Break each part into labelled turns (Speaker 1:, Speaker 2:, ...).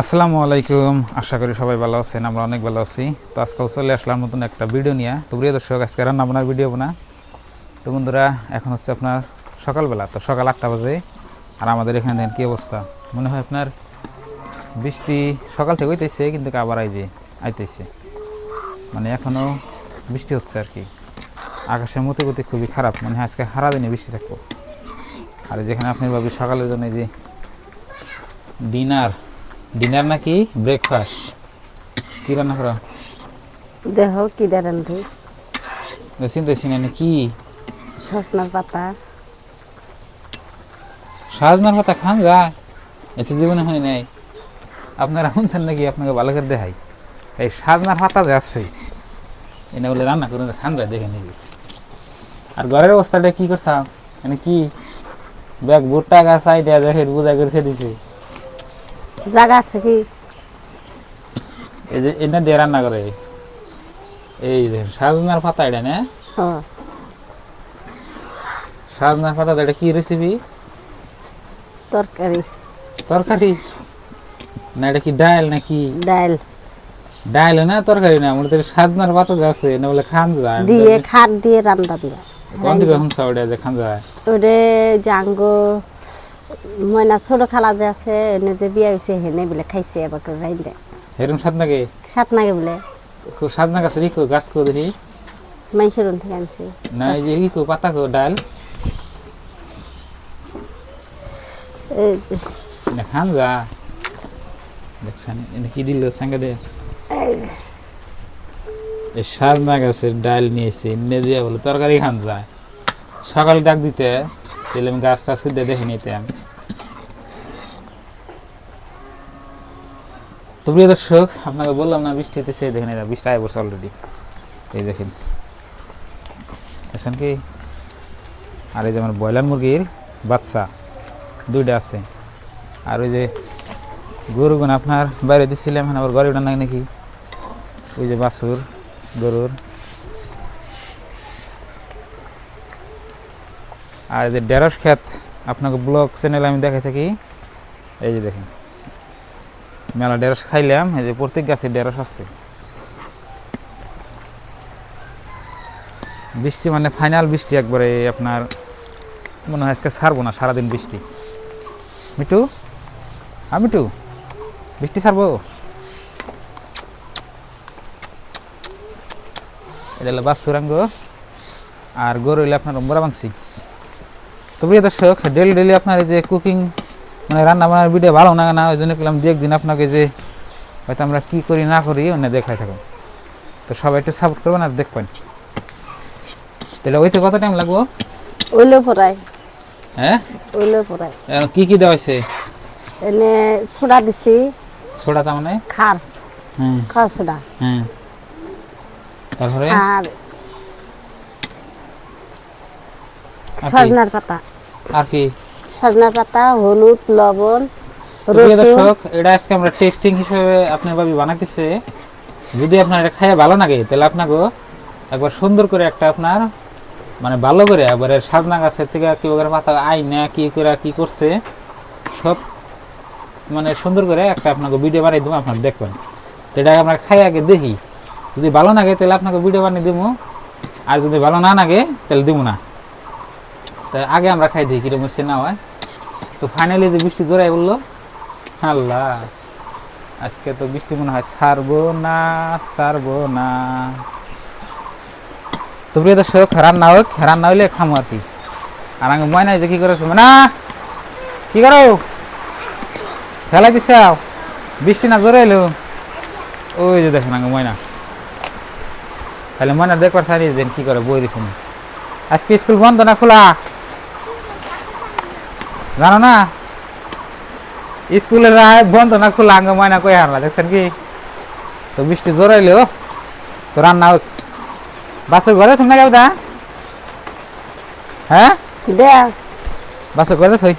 Speaker 1: আসসালামু আলাইকুম। আশা করি সবাই ভালো আছেন, আমরা অনেক ভালো আছি। তো আজকেও চলে আসলাম নতুন একটা ভিডিও নিয়ে। তো প্রিয় দর্শক, আজকে রান্না বান্নার ভিডিও না। তো বন্ধুরা, এখন হচ্ছে আপনার সকালবেলা, তো সকাল আটটা বাজে। আর আমাদের এখানে দেখেন কী অবস্থা। মনে হয় আপনার বৃষ্টি সকাল থেকে হইতেছে, কিন্তু আবার আই যে আইতেছে। মানে এখনও বৃষ্টি হচ্ছে আর কি। আকাশের মতো গতি খুবই খারাপ। মানে আজকে সারা দিনে বৃষ্টি থাকব। আর যেখানে আপনি ভাবি সকালের জন্য যে ডিনার ডিনার নাকি ব্রেকফাস্ট কি রান্না করা?
Speaker 2: দেহ কি রান্ধি।
Speaker 1: চিন্তা চিনি কি?
Speaker 2: সজনার পাতা।
Speaker 1: সাজনার পাতা খান যায় এতে জীবনে হয় নাই। আপনারা শুনছেন নাকি? আপনাকে ভালো করে দেখাই। এই সাজনার পাতা যে আছে এনে বলে রান্না করুন খান যায় দেখে নিবি। আর ঘরের অবস্থাটা কি করছাম? মানে কি? ব্যাগ ভুট্টা গাছ আইডিয়া দেখে বোঝা করে দিছে
Speaker 2: জায়গা আছে কি?
Speaker 1: এই যে এটা দিয়ে রান্না করে। এই দেখেন সাজনার পাতা এটা না?
Speaker 2: ও
Speaker 1: সাজনার পাতা এটা কি রেসিপি
Speaker 2: তরকারি।
Speaker 1: তরকারি? না এটা কি ডাল নাকি?
Speaker 2: ডাল।
Speaker 1: ডাল না তরকারি না মনে সাজনার পাতা আছে না বলে খান যায়।
Speaker 2: দিয়ে খাট দিয়ে রান্না দিয়া
Speaker 1: কোন দিকে এখন চাউডে যে খান যায়?
Speaker 2: ওরে জাঙ্গ ময়না ছোট খালা যে আছে এনে যে বিয়া হয়েছে হেনে বলে খাইছে এবার করে রাইন্দে
Speaker 1: এরকম সাত নাকি
Speaker 2: সাত নাগে বলে
Speaker 1: সাজনা গাছ কো দেখি?
Speaker 2: মানুষের থেকে আনছি।
Speaker 1: না এই যে পাতা কো ডাল যা। দেখছেন এনে কি দিল সঙ্গে দে। এই সাজনা গাছের ডাল নিয়েছে এনে দিয়ে বলে তরকারি খান যায় সকালে ডাক দিতে। আমি গাছ টাছ খুঁজে দেখে নিতাম তো প্রিয় দর্শক, আপনাকে বললাম না বৃষ্টি হতেছে দেখেন এরা বৃষ্টি আয় বসে অলরেডি এই দেখেন। দেখছেন কি? আর এই যে আমার ব্রয়লার মুরগির বাচ্চা, দুইটা আছে। আর ওই যে গরুগুন আপনার বাইরে দিচ্ছিলাম এখন আবার ওটা নাই নাকি? ওই যে বাছুর, গরুর। আর এই যে ঢেঁড়স ক্ষেত, আপনাকে ব্লগ চ্যানেল আমি দেখে থাকি। এই যে দেখেন, মেলা ঢেঁড়স খাইলাম, এই যে প্রত্যেক গাছে ঢেঁড়স আছে। বৃষ্টি মানে ফাইনাল বৃষ্টি একবারে, আপনার মনে হয় আজকে ছাড়বো না, সারাদিন বৃষ্টি। মিটু হ্যাঁ মিটু বৃষ্টি ছাড়বো? এটা হলো বাস আর গরু হইলে আপনার মোরা মাংসি তো প্রিয় দর্শক ডেলি ডেলি আপনার এই যে কুকিং মানে রান্না বান্নার ভিডিও ভালো না না ওই জন্য করলাম দু একদিন আপনাকে যে হয়তো আমরা কী করি না করি অন্য দেখাই থাকো তো সবাই একটু সাপোর্ট করবেন আর দেখবেন। তাহলে ওইতে কত টাইম লাগবো?
Speaker 2: ওইলেও পড়ায়।
Speaker 1: হ্যাঁ?
Speaker 2: ওইলেও পড়ায়।
Speaker 1: এখন কি কি দেওয়া হয়েছে?
Speaker 2: এনে সোডা দিছি।
Speaker 1: সোডা তার মানে?
Speaker 2: খার।
Speaker 1: হুম।
Speaker 2: খাওয়া সোডা।
Speaker 1: হ্যাঁ তারপরে?
Speaker 2: আর সজনার পাতা।
Speaker 1: আর কি?
Speaker 2: সজনার পাতা হলুদ লবণ
Speaker 1: দর্শক এটা আজকে আমরা টেস্টিং হিসেবে আপনার ভাবি বানাইতেছে। যদি আপনার এটা খাইয়ে ভালো লাগে তাহলে আপনাকে একবার সুন্দর করে একটা আপনার মানে ভালো করে একবারে সাজনা গাছের থেকে কি করে পাতা আইনা কি করে কি করছে সব মানে সুন্দর করে একটা আপনাকে ভিডিও বানিয়ে দেবো আপনার দেখবেন। তো এটা আমরা খাই আগে দেখি। যদি ভালো লাগে তাহলে আপনাকে ভিডিও বানিয়ে দেবো। আর যদি ভালো না লাগে তাহলে দেবো না। তাই আগে আমরা খাই দিই কীরকম হচ্ছে না হয়। তো ফাইনালি যে বৃষ্টি জোরাই বলল আল্লাহ আজকে তো বৃষ্টি মনে হয় সারবো না সারবো না। তো প্রিয় দর্শক, রান্না হোক, রান্না হইলে খামো আর কি আর আমি ময়না যে কি করে না কি করো? খেলা দিছে বৃষ্টি না জোরে এলো? ওই যে দেখেন আগে ময়না। তাহলে ময়না দেখবার থাকি দেন কি করে, বই দিছেন আজকে স্কুল বন্ধ না খোলা? জানো না স্কুলের রায় বন্ধ না খোলা আঙ্গ ময়না কই হারলা দেখছেন কি তো বৃষ্টি জোরাইলো তো রান্না হোক বাসের ঘরে তুমি না যাও দা হ্যাঁ
Speaker 2: দে
Speaker 1: বাসের ঘরে থই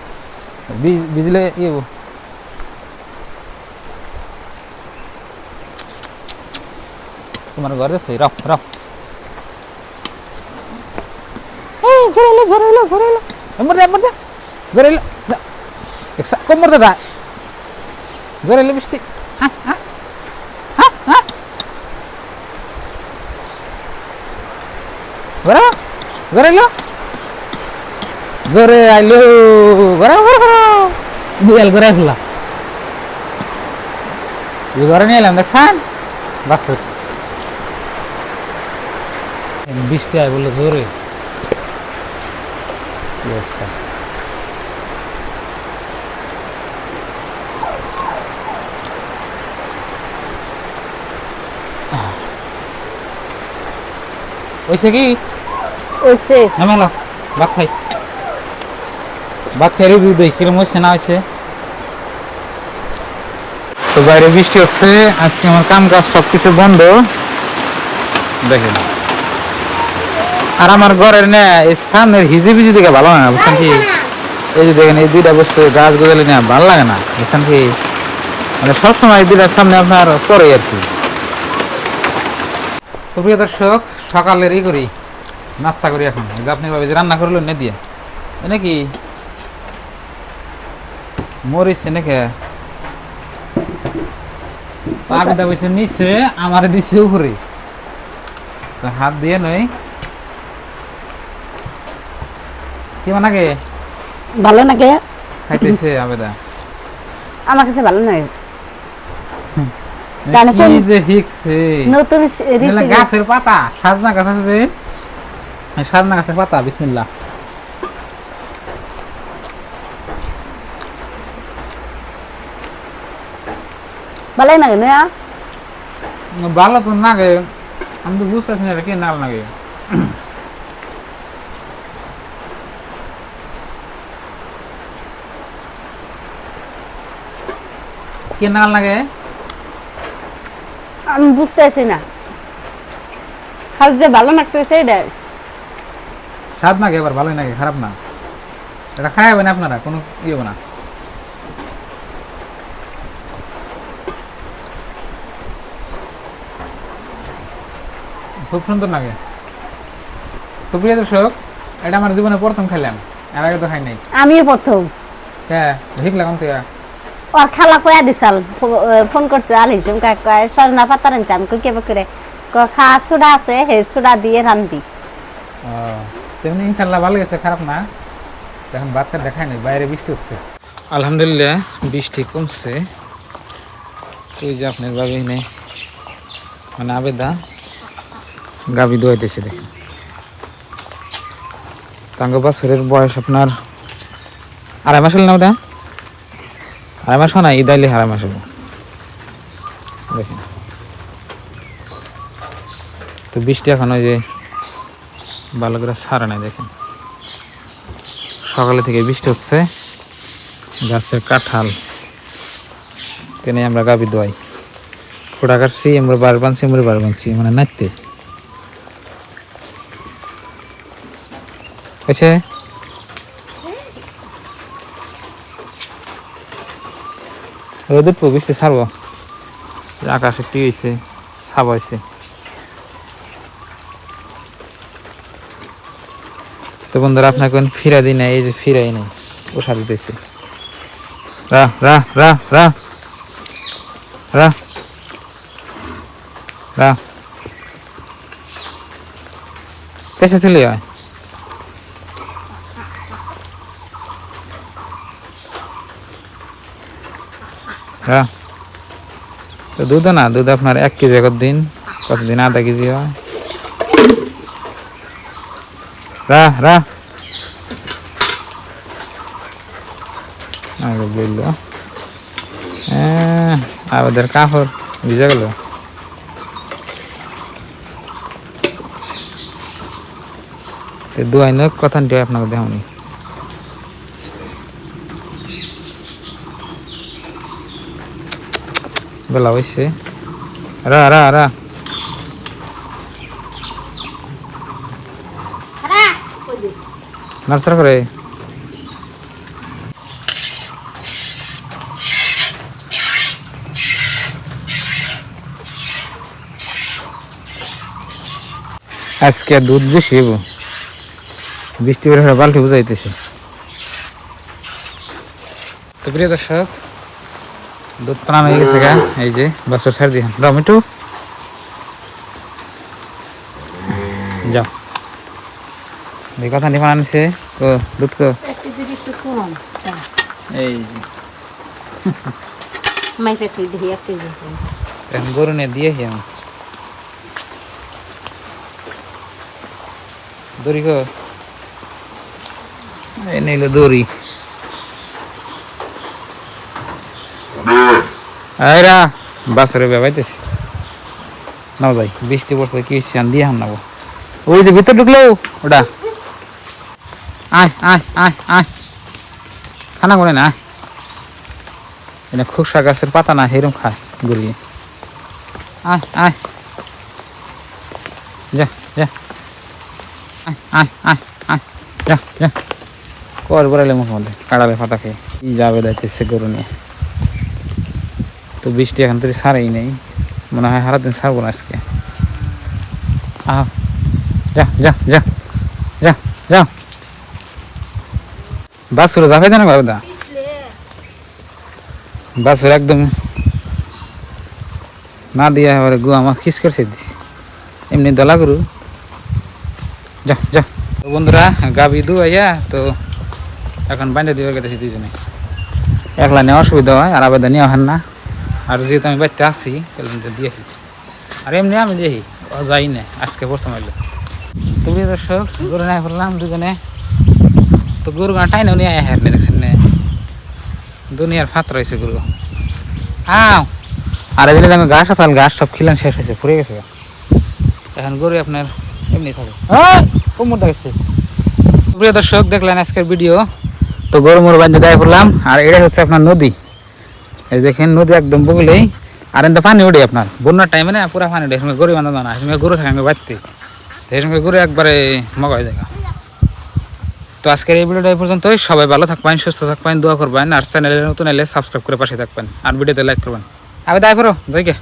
Speaker 1: বি- বিজলে ইয়ে হব। তোমার ঘরে থই রাও রাও এই জোরাইলো জোরাইলো জোরাইলো এমর দে এমর দে জোরাইলো একসা কমর দে দা। জোরে বৃষ্টি বড় জোরে এলো জোরে আইলো বড় বড় বড় বিয়াল করে ফেলা। ঘরে নিয়ে এলাম, দেখছেন? বাস। বৃষ্টি আয় বলল জোরে। কি কি? নামেলা ভাত খাই। ভাত খাই রিভিউ দেই কিরম হয়েছে না হয়েছে তো বাইরে বৃষ্টি হচ্ছে আজকে আমার কাম কাজ সব কিছু বন্ধ। দেখেন। আর আমার ঘরের না এই সামনের হিজি বিজি দিকে ভালো লাগে না বুঝছেন কি? এই যে দেখেন এই দুইটা বস্তু গাছ গোজালি না ভালো লাগে না বুঝছেন কি? মানে সবসময় দুইটার সামনে আপনার পরে আর কি। তো প্রিয় দর্শক সকালের ই করি নাস্তা করি এখন। আপনি ভাবে যে রান্না করলেন না দিয়ে। নাকি মরিচ নাকি? পাবি দা বসে নিচে আমার দিছে উপরে। তো হাত দিয়ে নই কি বানাকে?
Speaker 2: ভালো লাগে
Speaker 1: খাইতেছে আবেদা।
Speaker 2: আমার কাছে ভালো লাগে গানে
Speaker 1: কি
Speaker 2: কোন-
Speaker 1: যে হিকছে
Speaker 2: নতুন
Speaker 1: এগুলা
Speaker 2: রেসিপি
Speaker 1: গাছের পাতা সাজনা গাছ আছে যে এই সাজনা গাছের পাতা বিসমিল্লাহ
Speaker 2: ভালো লাগে না
Speaker 1: ভালো তো লাগে আমি তো বুঝতেছি না এটা কি নাল লাগে কি নাল লাগে
Speaker 2: আমি বুঝতেছি না। খালি যে ভালো লাগতেছে এটা।
Speaker 1: স্বাদ নাগে এবার ভালোই লাগে খারাপ না। এটা খাওয়াবেন আপনারা কোনো ইয়ে হবে না। খুব সুন্দর লাগে। তো প্রিয় দর্শক এটা আমার জীবনে প্রথম খাইলাম এর আগে তো খাই নাই।
Speaker 2: আমিও প্রথম।
Speaker 1: হ্যাঁ ঠিক লাগাম তো
Speaker 2: ওর খালা কয়া দিছাল ফোন করছে আলি চুমকা কয় সজনা পাতা রানছে আমি কই কেবে করে কয় খা সুডা আছে হে সুডা দিয়ে রান্ধি।
Speaker 1: ও, তেমনি ইনশাল্লাহ ভালো গেছে খারাপ না। এখন বাচ্চা দেখায় নাই বাইরে বৃষ্টি হচ্ছে। আলহামদুলিল্লাহ বৃষ্টি কমছে। ওই যে আপনার বাবি নেই মানে আবেদা গাবি দোয়াইতেছে দেখেন। তাঙ্গ বছরের বয়স আপনার আড়াই মাস হল না ওটা আড়াই মাস না, ঈদ আইলে আড়াই মাস দেখেন তো বৃষ্টি এখন ওই যে ভালো করে সারা নাই, দেখেন। সকালে থেকে বৃষ্টি হচ্ছে, গাছের কাঁঠাল। তেনে আমরা গাবি দোয়াই। ফোটা কাটছি আমরা বার বানছি আমরা বার বানছি মানে নাচতে হয়েছে রোদে প্রবেশে ছাড়বো। আকাশ একটি হয়েছে ছাবা তো বন্ধুরা, আপনাকে ফিরা দিই না এই যে ফিরাই নাই ও সাথে রা রা রা রা রা রা। চলে যায় হ্যাঁ তো দুধ না, দুধ আপনার এক কেজি কত দিন, কতদিন আধা কেজি হয়? রা রা। আগে বলল। হ্যাঁ আর ওদের কাপড় ভিজে গেল। দুয়াই নয় কথা আপনাকে দেখানি বেলা হয়েছে রা রা রা নার্সার করে। আজকে দুধ বেশি হব বৃষ্টি বের বালতি বুঝাইতেছে। তো প্রিয় দর্শক দুধ প্রাণ হয়ে গেছে গা এই যে বাসর ছাড় দিয়ে দাও মিটু যাও এই কথা নিয়ে আনছে তো দুধ কো
Speaker 2: একটু কম
Speaker 1: এই
Speaker 2: মাই পেটে দিয়ে এক কেজি
Speaker 1: এখন গরু নিয়ে দিয়ে আমি দড়ি কো এই নিল দড়ি আয়রা বাসরে বেবাইতেছি নাও যাই বৃষ্টি পড়ছে, কি হচ্ছে দিয়ে হাম নাবো ওই যে ভিতর ঢুকলো, ওটা। আয় আয় আয় আয়। খানা করে না এটা খুশা গাছের পাতা না সেরকম খায় গরুয়ে আয় আয়। যা যা। আয় আয় আয় আয়। যা যা। কর বড়ালে মুখ মধ্যে, কাড়ালে পাতা খেয়ে। যাবে যাইতেছে গরু নিয়ে। তো বৃষ্টি এখন থেকে সারেই নেই। মনে হয় সারা দিন সারবো না আজকে। আহ, যা যা যা যা যাও বাসুর যাবে না বাবুদা? বাসুর একদম না দিয়া এবারে গু আমার খিস দিস। এমনি দলা গরু। যা যা। বন্ধুরা গাবি দু আইয়া তো এখন বাইন্দা দিবে গেতেছি দুজনে একলা নেওয়া অসুবিধা হয়, আর আবেদন নেওয়া হয় না। আর যেহেতু আমি বাড়িতে আসি তাহলে দিয়ে। আর এমনি আমি দিয়ে যাই না, আজকে প্রথম এলো তো প্রিয় দর্শক, গরু নিয়ে ফেললাম দুজনে। তো গরু গাঁ টাইনেও নিয়ে আয় হার দেখছেন না। দুনিয়ার ফাত রয়েছে গরু। আও! আর এদিকে আমি গাছ আসাল গাছ সব খিলান শেষ হয়েছে ফুরে গেছে। এখন গরু আপনার এমনি থাকে। কোমর দেখছে প্রিয় দর্শক, দেখলেন আজকের ভিডিও। তো গরু মরু বান্ধে দেয় আর এটা হচ্ছে আপনার নদী। এই দেখেন নদী একদম বগলেই, আর এতে পানি উঠে আপনার। বন্যার টাইমে না পুরা পানি উঠে এসময় গরু বান্ধব না এসময় গরু থাকে, আমি বাড়তে। এই সময় গরু একবারে মগায় হয়ে তো আজকের এই ভিডিওটা এই পর্যন্তই। সবাই ভালো থাকবেন, সুস্থ থাকবেন, দোয়া করবেন, আর চ্যানেলে নতুন এলে সাবস্ক্রাইব করে পাশে থাকবেন, আর ভিডিওতে লাইক করবেন। আমি দায় করো গে